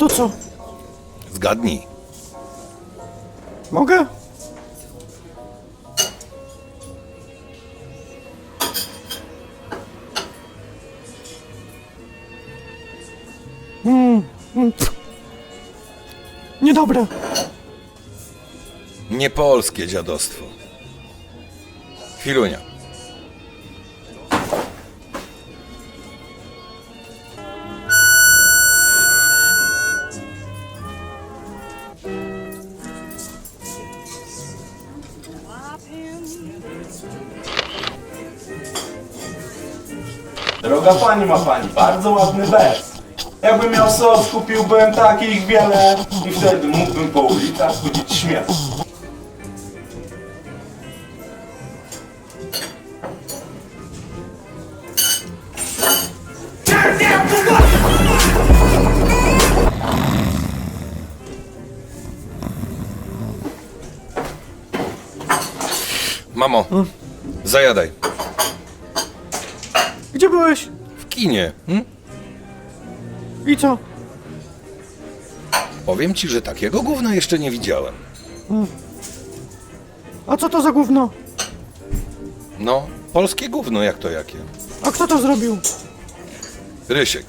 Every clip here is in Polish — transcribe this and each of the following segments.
to co? Zgadnij. Mogę? Mm, mm, pff. Niedobre. Niepolskie dziadostwo. Chwilunia. Droga pani ma pani, bardzo ładny wers. Jakbym miał sos, kupiłbym takich wiele i wtedy mógłbym po ulicach chodzić śmiało. Mamo, zajadaj. Gdzie byłeś? W kinie. Hm? I co? Powiem ci, że takiego gówna jeszcze nie widziałem. A co to za gówno? No, polskie gówno, jak to jakie. A kto to zrobił? Rysiek.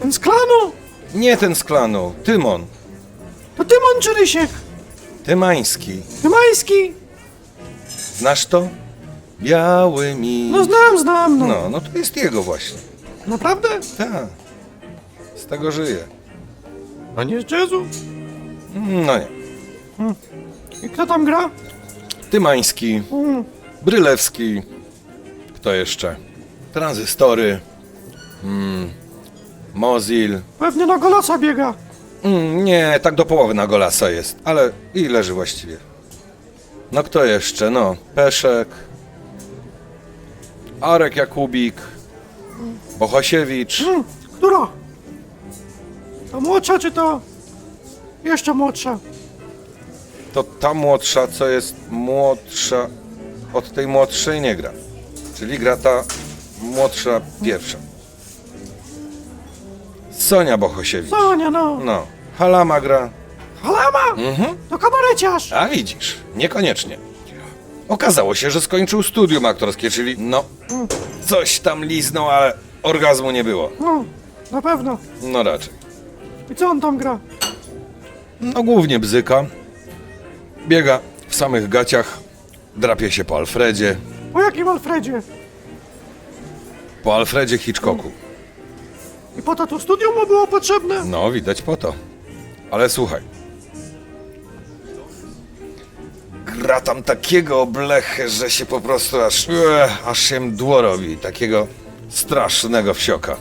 Ten z klanu? Nie ten z klanu, Tymon. To Tymon czy Rysiek? Tymański. Tymański? Znasz to? Biały mi. No znam, znam, no. No, no to jest jego właśnie. Naprawdę? Tak. Z tego żyje. A nie z jazzu? No nie. I kto tam gra? Tymański, Mm. Brylewski. Kto jeszcze? Tranzystory. Mm. Mozil. Pewnie na golasa biega. Mm, nie, tak do połowy na golasa jest. Ale i leży właściwie. No kto jeszcze? No, Peszek. Arek Jakubik. Bohosiewicz. Mm. Która? Ta młodsza czy to jeszcze młodsza? To ta młodsza, co jest młodsza od tej młodszej nie gra. Czyli gra ta młodsza pierwsza. Sonia Bohosiewicz. Sonia, no. No, Halama gra. Halama! Mhm. To kabareciarz. A widzisz, niekoniecznie. Okazało się, że skończył studium aktorskie, czyli no, coś tam liznął, ale orgazmu nie było. No, na pewno. No raczej. I co on tam gra? No głównie bzyka. Biega w samych gaciach, drapie się po Alfredzie, O jakim Alfredzie? po Alfredzie Hitchcocku. I po to tu studium mu było potrzebne? No, widać po to. Ale słuchaj. Gra tam takiego blechę, że się po prostu aż, Ech, aż się mdło robi. Takiego strasznego wsioka.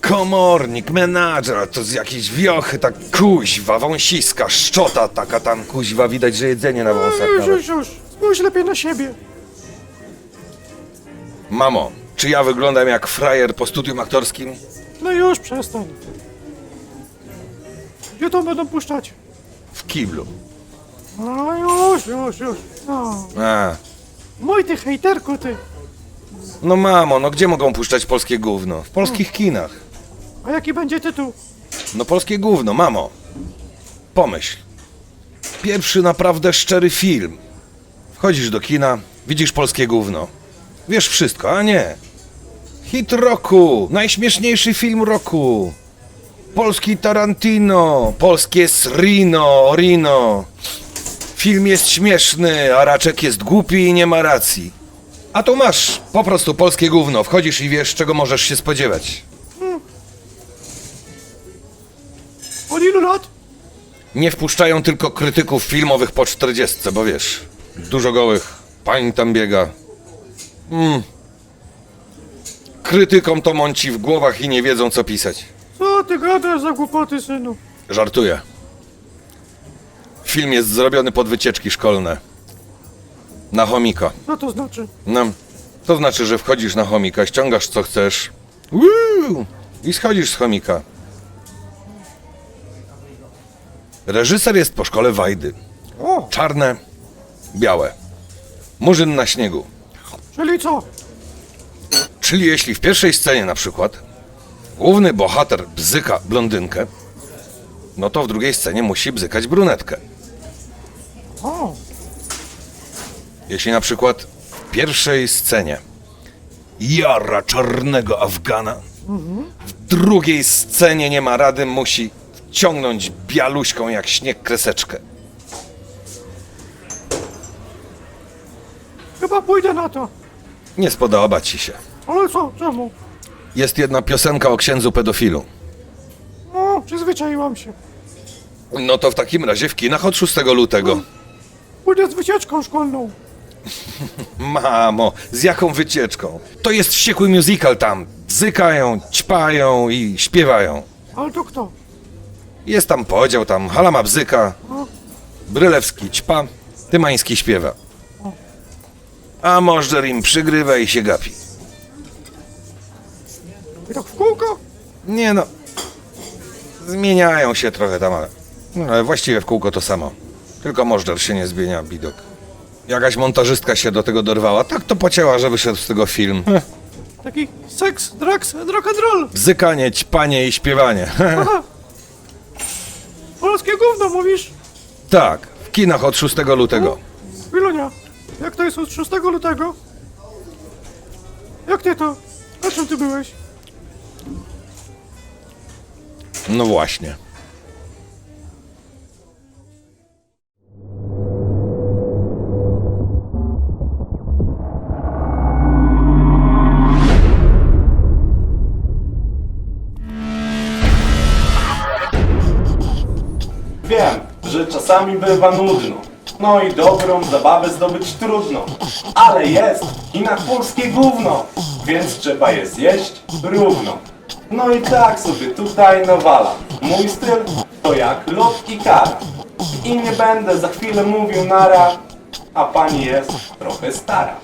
Komornik, menadżer, to z jakiejś wiochy, tak kuźwa, wąsiska, szczota taka tam kuźwa, widać, że jedzenie na wąsach Już, nawet. już, już. Spójrz lepiej na siebie. Mamo, czy ja wyglądam jak frajer po studium aktorskim? No już, przestań. Gdzie to będą puszczać? W kiblu. No już, już, już. No. A, Mój ty hejterku, ty. no mamo, no gdzie mogą puszczać polskie gówno? W polskich kinach. A jaki będzie tytuł? No polskie gówno, mamo. Pomyśl. Pierwszy naprawdę szczery film. Wchodzisz do kina, widzisz polskie gówno. Wiesz wszystko, a nie. Hit roku, najśmieszniejszy film roku. Polski Tarantino, polskie Srino, Rino. Film jest śmieszny, a raczek jest głupi i nie ma racji. A tu masz po prostu polskie gówno. Wchodzisz i wiesz, czego możesz się spodziewać. Od ilu lat? Nie wpuszczają tylko krytyków filmowych po 40, bo wiesz, dużo gołych pań tam biega. Mm. Krytykom to mąci w głowach i nie wiedzą co pisać. Co ty gadasz za głupoty, synu? Żartuję. Film jest zrobiony pod wycieczki szkolne. Na chomika. Co to znaczy? No, to znaczy, że wchodzisz na chomika, ściągasz co chcesz. Woo! I schodzisz z chomika. Reżyser jest po szkole Wajdy. O, Czarne, białe. Murzyn na śniegu. czyli co? Czyli jeśli w pierwszej scenie na przykład główny bohater bzyka blondynkę, no to w drugiej scenie musi bzykać brunetkę. O, Jeśli na przykład w pierwszej scenie jara czarnego Afgana, w drugiej scenie nie ma rady, musi wciągnąć bialuśką jak śnieg kreseczkę. chyba pójdę na to. Nie spodoba ci się. Ale co, czemu? Jest jedna piosenka o księdzu pedofilu. O, przyzwyczaiłam się. No to w takim razie w kinach od 6 lutego. Pójdę z wycieczką szkolną. Mamo, z jaką wycieczką? To jest wściekły musical tam. Bzykają, ćpają i śpiewają. Ale to kto? Jest tam podział, tam Halama bzyka, Brylewski ćpa, Tymański śpiewa. A Możdżer im przygrywa i się gapi. I tak w kółko? Nie no, zmieniają się trochę tam, ale, no, ale właściwie w kółko to samo. Tylko Możdżer się nie zmienia, bidok. Jakaś montażystka się do tego dorwała, tak to pocięła, że wyszedł z tego film. Taki seks, drugs, rock and roll. Bzykanie, ćpanie i śpiewanie. Aha. Polskie gówno mówisz? tak, w kinach od 6 lutego. Wilunia, jak to jest od 6 lutego? Jak ty to? Na czym ty byłeś? No właśnie. Wiem, że czasami bywa nudno. No i dobrą zabawę zdobyć trudno. Ale jest i na polskie gówno, więc trzeba je zjeść równo. No i tak sobie tutaj nawalam. Mój styl to jak lot i kara. I nie będę za chwilę mówił nara, a pani jest trochę stara.